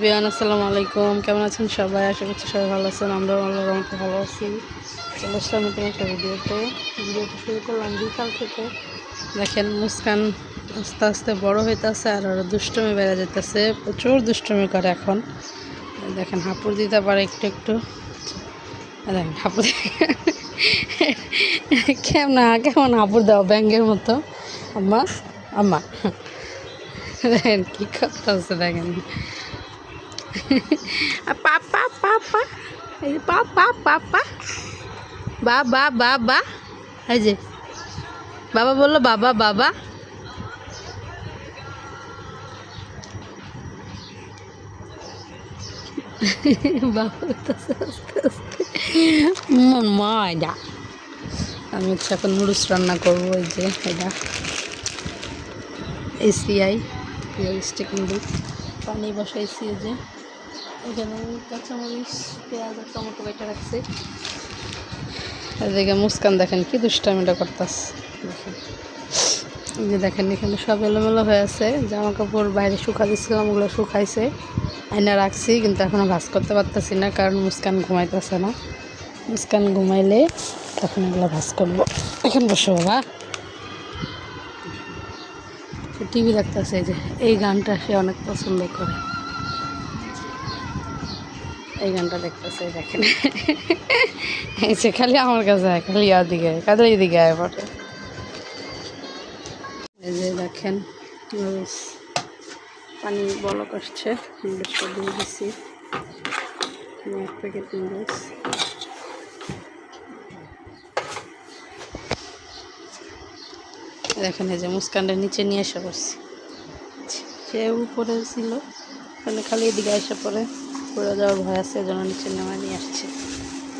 বিয়ান, আসসালামু আলাইকুম। কেমন আছেন সবাই? আশা করছি সবাই ভালো আছেন। আমরাও আল্লাহ রহমতে ভালো আছি। চলে আসলাম নতুন একটা ভিডিওতে। ভিডিওটা শুরু করলাম বিকাল থেকে। দেখেন, মুস্কান আস্তে আস্তে বড় হইতেছে আর ওরা দুষ্টমি বেড়ে যেতেছে প্রচুর দুষ্টমি করে এখন। দেখেন, হাঁপুর দিতে পারে একটু একটু। দেখেন, হাঁপুর কেমন কেমন হাঁপুর দেওয়া ব্যাঙ্গের মতো? আম্মা আম্মা। দেখেন, কী করতেছে দেখেন। পাপা পাপা এই যে পাপা পাপা বাবা বাবা এই যে বাবা বলল বাবা বাবা ময়দা। আমি এখন নুডলস রান্না করব, এই যে, এটা। এসিআই রিয়েলিস্টিক নুডলস পানি বসাইছি, এই যে। এদিকে মুস্কান দেখেন কি দুষ্টামিটা এই যে দেখেন এখানে সব এলোমেলো হয়ে আছে। জামা কাপড় বাইরে শুকা দিচ্ছিলাম ওগুলো শুকাইছে। আয়না রাখছি, কিন্তু এখনও ভাজ করতে পারতেছি না, কারণ মুস্কান ঘুমাইতেছে না। মুস্কান ঘুমাইলে তখন এগুলো ভাজ করব। এখন বসো বাবা। টিভি দেখতেছে যে এই গানটা সে অনেক পছন্দ করে। এই গানটা দেখতেছে দেখেন। এই যে খালি আমার কাছে খালি আর দিকে কাদের দিকে আয় পটে এই যে দেখেন পানি বলক আসছে নুডলসটা দিয়ে দিচ্ছি এক প্যাকেট নুডলস দেখেন এই যে মুস্কানটা নিচে নিয়ে এসে পড়ছি। সে উপরে ছিল, তাহলে খালি এদিকে এসে পড়ে। পড়ে যাওয়ার ভয় আছে এজন্য নিচে নেওয়া নিয়ে আসছে।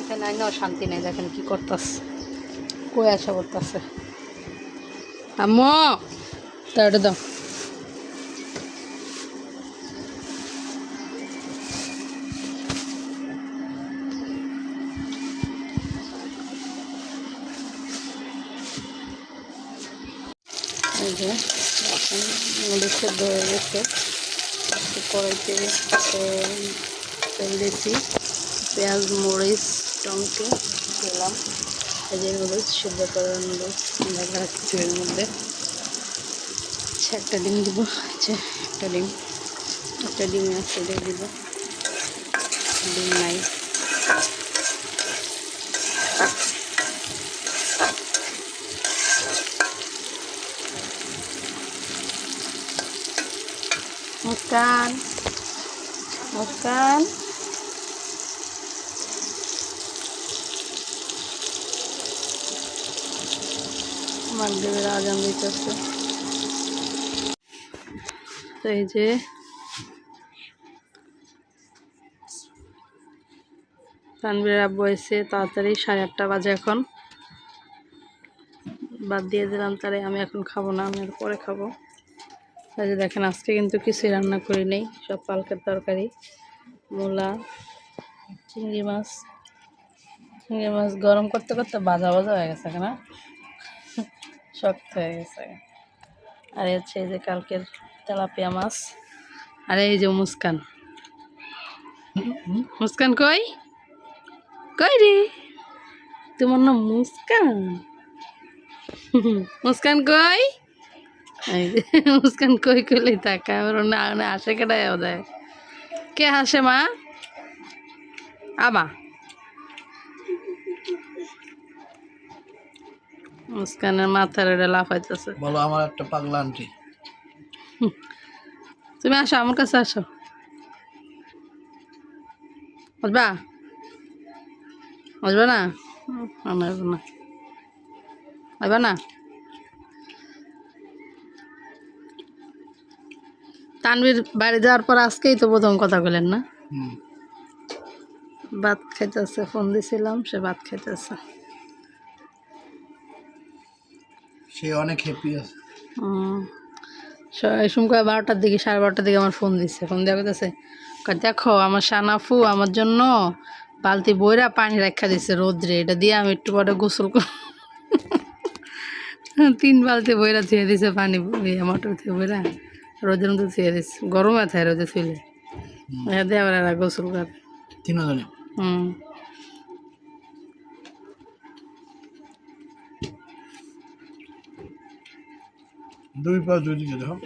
এখানে আইনাও শান্তি নেই, দেখেন কি করতেছে। কই আসা করতেছে? আম্মু! তাড়ে দাও। এই এখন মুড়ি সেদ্ধ হয়ে গেছে। কড়াইতে তেল পেঁয়াজ, মরিচ, টমেটো দিলাম। যে নুডলস সেদ্ধ করা নুডলস দেখা রাখছি এর মধ্যে। আচ্ছা একটা ডিম দিব আচ্ছা একটা ডিম। একটা ডিম আছে দিয়ে দিব। ডিম নাই। মুস্কান মুস্কান। মাগরীবের আজান দিতেছে তো এই যে তানবীর আব্বু এসে তাড়াতাড়ি সাড়ে আটটা বাজে এখন। বাদ দিয়ে দিলাম তারে আমি এখন খাব না, আমি পরে খাব। তাই দেখেন, আজকে কিন্তু কিছুই রান্না করি নেই, সব পালকের তরকারি, মূলা, চিংড়ি মাছ। চিংড়ি মাছ গরম করতে করতে বাজা বাজা হয়ে গেছে না শক্ত হয়ে গেছে। আর হচ্ছে এই যে কালকের তেলাপিয়া মাছ। আর এই যে মুস্কান। মুস্কান কই? কই রে? তোমার নাম মুস্কান? মুস্কান কই? মুস্কান কই কইলে তাকা ওর না হাসে কেটাই দেয় কে হাসে মা? আবা। মুস্কানের মাথার এটা লাফাইতেছে। বলো আমার একটা পাগলা আন্টি তুমি আসো আমার কাছে আসো। আসবা? আসবে না? আসব না আসবে না? তানবির বাড়ি যাওয়ার পর আজকেই তো প্রথম কথা বলেন না? ভাত খাইতেছে ফোন দিছিলাম সে ভাত খাইতেছে। সে অনেক হ্যাপি আছে। হুম। স- এই সময় বারোটার দিকে সাড়ে বারোটার দিকে আমার ফোন দিচ্ছে ফোন দেওয়া করতেছে দেখো আমার সানাফু আমার জন্য বালতি বইরা পানি রাখা দিচ্ছে রোদ্রে। এটা দিয়ে আমি একটু পরে গোসল কর তিন বালতি বইরা ধুয়ে দিছে পানি ইয়ে মোটর থেকে বইরা রোদের মধ্যে ধুয়ে দিচ্ছে গরম থাকে রোদে হ্যাঁ দেওয়ার গোসল করে। তিনজনে? হুম। দুই পা দুই দিকে দেখো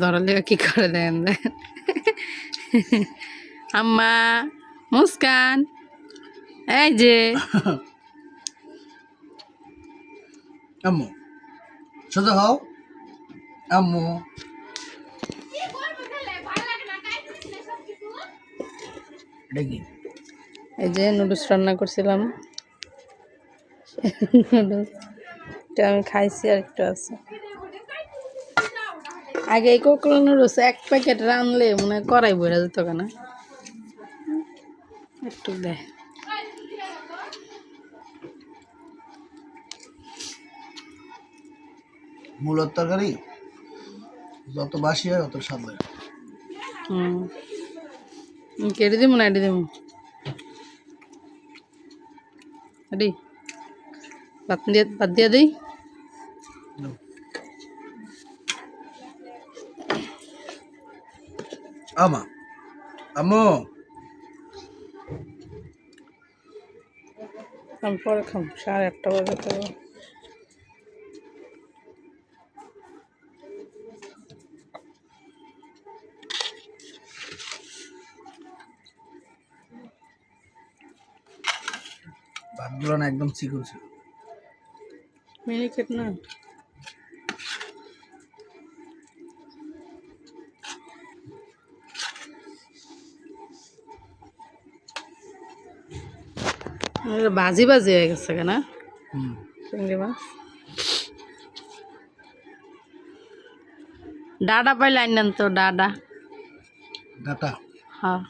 ধরার লেগে কি করে দেন? আম্মা মুস্কান এই যে। আম্মু সোজা হও। আম্মু। এই যে নুডলস রান্না করছিলাম। নুডলস এটা আমি খাইছি আর একটু আছে। আগে এই কোকলো নুডলস এক প্যাকেট রানলে মনে হয় করাই বইরা যেত কেন? একটু দেয় মূলত তরকারি যত বাসি হয় তত স্বাদ হয়। হুম। কেটে দিব না এটি দিব? এটি ভাত দিয়ে ভাত দিয়ে দিই? আমা আম্মু আমি পরে খাম সাড়ে আটটা বাজে তো ভাতগুলো না একদম চিকন ছিল। মিনিকেট না? বাজি বাজি হয়ে গেছে কেনা? চিংড়ি মাছ। ডাডা পাইলে আইনেন তো ডাডা। ডাটা? হ্যাঁ।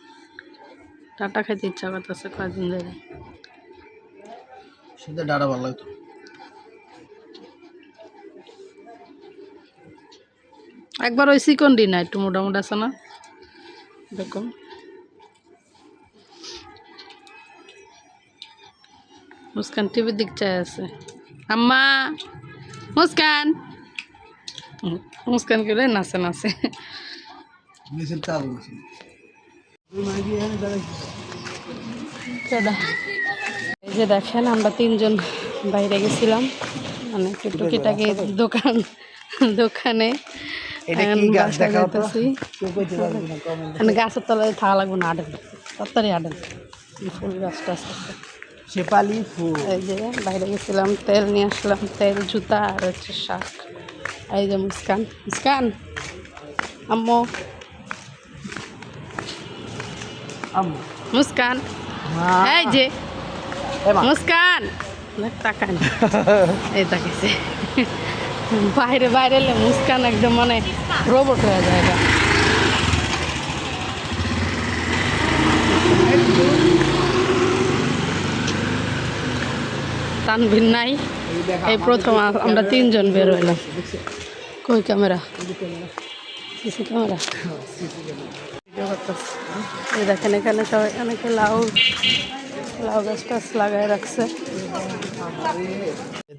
ডাটা খেতে ইচ্ছা করতেছে কয়দিন ধরে। সেটা ডাটা ভালো লাগতো। একবার ওই চিকন না একটু মোটামুটি আছে না? দেখুন। মুস্কান টিভির দিক চাই আছে। আম্মা মুস্কান। মুস্কান কেলে নাচে নাচে। এই যে দেখেন আমরা তিনজন বাইরে গেছিলাম। মানে টুকিটাকি দোকান দোকানে। মানে গাছের তলায় থাকা লাগবে না আডেন তাড়াতাড়ি আডেন ফুল গাছটা শেপালি ফুল। এই যে বাইরে গেছিলাম তেল নিয়ে আসলাম তেল জুতা আর হচ্ছে শাক এই যে মুস্কান। মুস্কান! আম্মু। আম্মু। মুস্কান! এই যে। মুস্কান! দেখ, তাকায় না। এই তাকিয়েছে বাইরে বাইরে এলে মুস্কান একদম মানে রোবট হয়ে যায় তানভিন নাই। এই প্রথম আমরা তিনজন বের হইলাম। কই ক্যামেরা? ক্যামেরা? এই দেখেন এখানে সবাই অনেকে লাউ লাউ গাছ টাছ লাগাই রাখছে।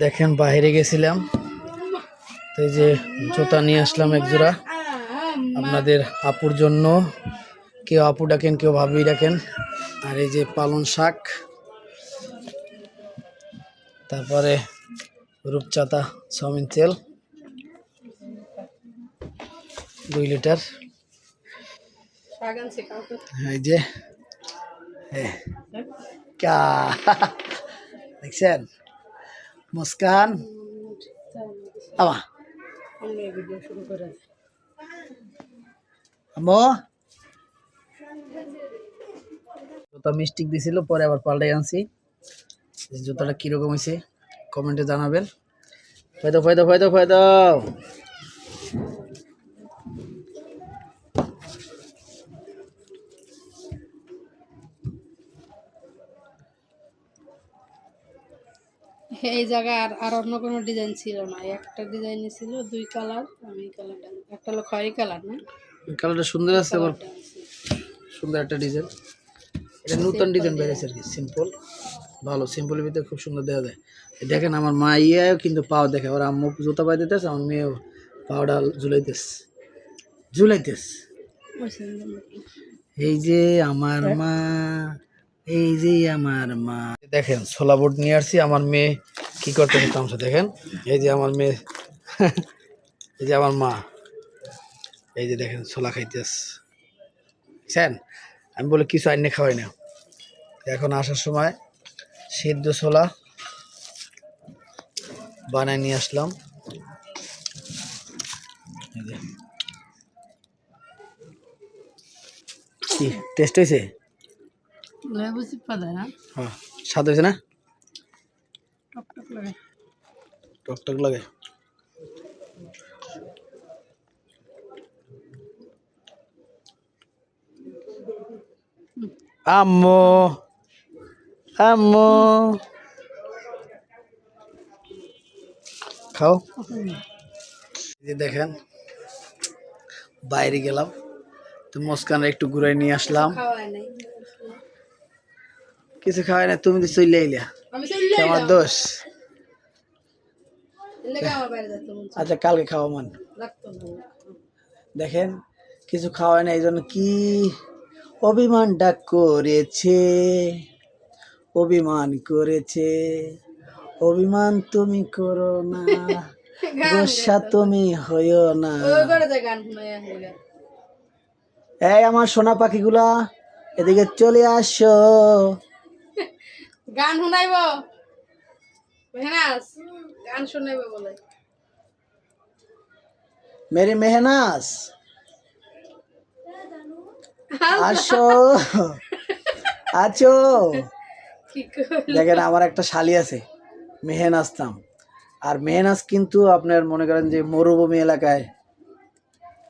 দেখেন, বাইরে গেছিলাম। তো এই যে জুতা নিয়ে আসলাম এক জোড়া। আপনাদের আপুর জন্য। কেউ আপু ডাকেন, কেউ ভাবি ডাকেন। আর এই যে পালন শাক। তারপরে রূপচাতা চাউমিন তেল, দুই লিটার। এই যে হ্যাঁ। দেখছেন? মুস্কান। মিস্টিক দিছিল, পরে আবার পাল্টাই আনছি। জুতাটা কীরকম হয়েছে কমেন্টে জানাবেন। ফায়দা ফায়দা ফায়দা ফায়দা। এই জায়গায় আর আর অন্য কোনো ডিজাইন ছিল না। একটা ডিজাইন ছিল দুই কালার আমি কালারটা একটা হলো খয়েরি কালার না? কালারটা সুন্দর আছে আবার। সুন্দর একটা ডিজাইন এটা নতুন ডিজাইন বেরিয়েছে আর কি সিম্পল ভালো সিম্পলের ভিতরে খুব সুন্দর দেখা যায়। দেখেন আমার মা ইয়েও কিন্তু পাও দেখে ওর আম্মু জুতা পাই দিতেছে আমার মেয়েও পাওটা ঝুলাইতেছে ঝুলাইতেছে। এই যে আমার মা এই যে আমার মা। দেখেন ছোলা বুট নিয়ে আসছি আমার মেয়ে কি করতেছে তামসা দেখেন এই যে আমার মেয়ে এই যে আমার মা এই যে দেখেন ছোলা খাইতেস বুঝছেন? আমি বলে কিছু আইনে খাওয়াই না। এখন আসার সময় সিদ্ধ ছোলা বানায় নিয়ে আসলাম। কি টেস্ট হয়েছে? হ্যাঁ স্বাদ হয়েছে না? টক টক লাগে। টক টক লাগে। আম্মু! আম্মু। খাও। দেখেন বাইরে গেলাম। তো মুস্কান একটু ঘুরে নিয়ে আসলাম। খাওয়াই কিছু খাওয়াই না তুমি তো চলে চলে আমার দোষ? আচ্ছা কালকে খাওয়া মান। দেখেন কিছু খাওয়ায় না এই জন্য কি অভিমানটা করেছে। অভিমান করেছে। অভিমান তুমি করো না গোসা তুমি হইও না। এই আমার সোনা পাখিগুলা এদিকে চলে আসো। গান শুনাইব? মেহনাস গান শুনাইব বলে। মেরি মেহনাস আসো। আছো। দেখেন আমার একটা শালি আছে মেহেনাজ নাম আর মেহেনাজ কিন্তু আপনার মনে করেন যে মরুভূমি এলাকায়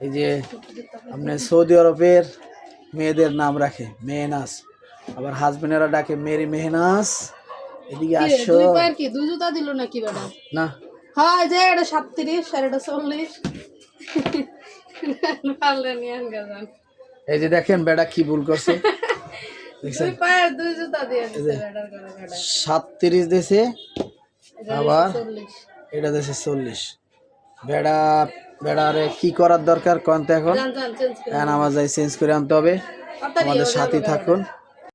এই যে আপনার সৌদি আরবের মেয়েদের নাম রাখে মেহনাজ। আবার হাজবেন্ডেরা ডাকে মেরি মেহনাজ এদিকে আসো। কি? দুই জুতা দিল নাকি বেটা? না। হয় যে এটা সাতত্রিশ আর এটা চল্লিশ। এই যে দেখেন বেটা কি ভুল করছে। দেখছেন? তিরিশ পায়ের দুই জুতা দিয়ে দিছে বেটার করে বেটা সাতত্রিশ দেশে আবার এটা দেশে চল্লিশ। বেড়া বেড়ারে কি করার দরকার কন্ত এখন? আমার যাই চেঞ্জ করে আনতে হবে। আমাদের সাথে থাকুন।